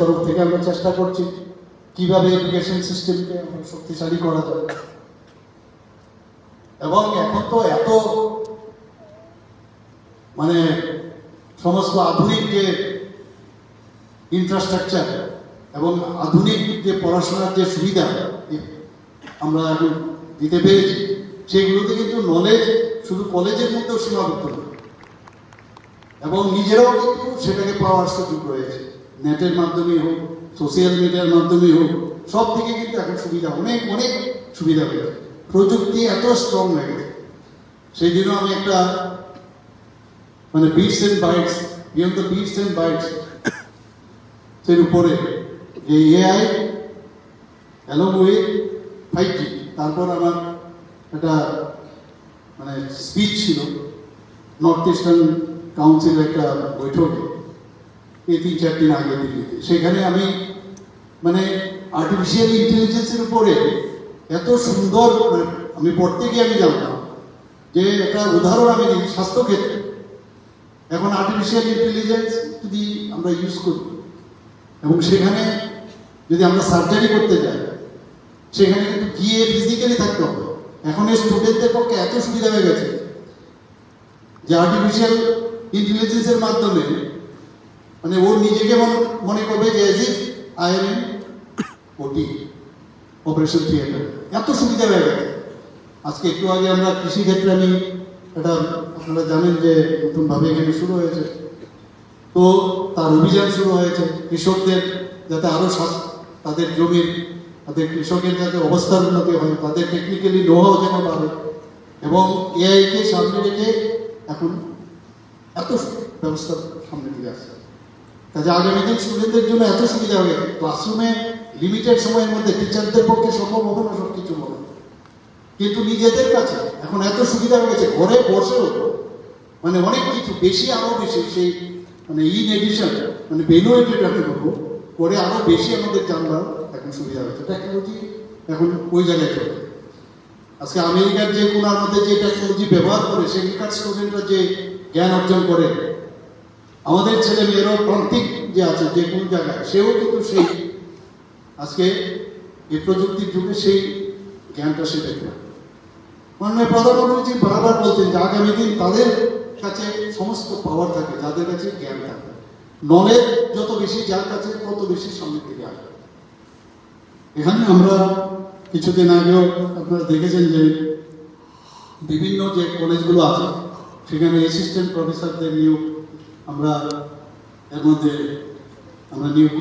তরফ থেকে আমরা চেষ্টা করছি কীভাবে এডুকেশন সিস্টেমকে আমরা শক্তিশালী করা যায়। এবং এখন তো এত মানে সমস্ত আধুনিক যে ইনফ্রাস্ট্রাকচার এবং আধুনিক যে পড়াশোনার যে সুবিধা আমরা দিতে পেরেছি, সেগুলোতে কিন্তু নলেজ শুধু কলেজের মধ্যেও সীমাবদ্ধ এবং নিজেরাও কিন্তু সেটাকে পাওয়ার সুযোগ রয়েছে। নেটের মাধ্যমে হোক, সোশ্যাল মিডিয়ার মাধ্যমে হোক, সব থেকে কিন্তু এখন সুবিধা, অনেক অনেক সুবিধা হয়েছে প্রযুক্তি এত স্ট্রং হয়ে গেছে। সেই জন্য আমি একটা মানে bits and bytes beyond the bits and bytes এর উপরে যে AI along with five G তারপর আমার একটা মানে স্পিচ ছিল নর্থ ইস্টার্ন কাউন্সিলের একটা বৈঠকে। এই তিন, চার দিন আগে দিল্লিতে সেখানে আমি মানে আর্টিফিশিয়াল ইন্টেলিজেন্সের উপরে এত সুন্দর মানে আমি পড়তে গিয়ে আমি জানতাম যে একটা উদাহরণ আমি দিই স্বাস্থ্যক্ষেত্রে। এখন আর্টিফিশিয়াল ইন্টেলিজেন্স যদি আমরা ইউজ করি, এবং সেখানে যদি আমরা সার্জারি করতে যাই, সেখানে কিন্তু গিয়ে ফিজিক্যালি থাকতে হবে। এখন এই স্টুডেন্টদের পক্ষে এত সুবিধা হয়ে গেছে যে আর্টিফিশিয়াল ইন্টেলিজেন্সের মাধ্যমে মানে ও নিজেকে মনে- করবে যে I am OT, operation theatre. এত সুবিধা হয়ে গেছে। আজকে একটু আগে আমরা কৃষিক্ষেত্রে আমি এটা আপনারা জানেন যে নতুনভাবে এখানে শুরু হয়েছে। তো তার অভিযান শুরু হয়েছে। কৃষকদের যাতে আরও স্বাস্থ্য তাদের জমির, তাদের কৃষকের যাতে অবস্থার উন্নতি হয়, তাদের টেকনিক্যালি নোহাও যেন বাড়ে। এবং এআইকে সামনে রেখে এখন এত ব্যবস্থা সামনে দিয়ে আসছে। কাজে আগামী দিন স্টুডেন্টদের জন্য এত সুবিধা হবে। ক্লাসরুমে লিমিটেড সময়ের মধ্যে টিচারদের পক্ষে সম্ভব হবে না সব কিছু বলা কিন্তু নিজেদের কাছে এখন এত সুবিধা হয়ে গেছে, ঘরে বসেও মানে অনেক কিছু, বেশি আরও বেশি সেই মানে ইন এডিশন মানে বেনুয়েটেড আমি বলব, করে আরও বেশি আমাদের জানবার এখন সুবিধা হয়েছে। টেকনোলজি এখন ওই জায়গায় চলে আজকে আমেরিকার যে কোনার মধ্যে যে টেকনোলজি ব্যবহার করে, সেখানকার স্টুডেন্টরা যে জ্ঞান অর্জন করে আমাদের ছেলে মেয়েরাও প্রান্তিক যে আছে, যে কোনো জায়গায়, সেও কিন্তু সেই। আজকে এই প্রযুক্তির যুগে সেই জ্ঞানটা সে দেখবে মাননীয় প্রধানমন্ত্রীজি বারবার বলতেন যে আগামী দিন তাদের কাছে সমস্ত পাওয়ার থাকে যাদের কাছে জ্ঞান থাকে নলেজ যত বেশি, যার কাছে তত বেশি সামনের দিকে আসবে। এখানে আমরা কিছুদিন আগেও আপনারা দেখেছেন যে বিভিন্ন যে কলেজগুলো আছে, সেখানে অ্যাসিস্ট্যান্ট প্রফেসরদের নিয়োগ আমরা এর মধ্যে আমরা নিয়োগ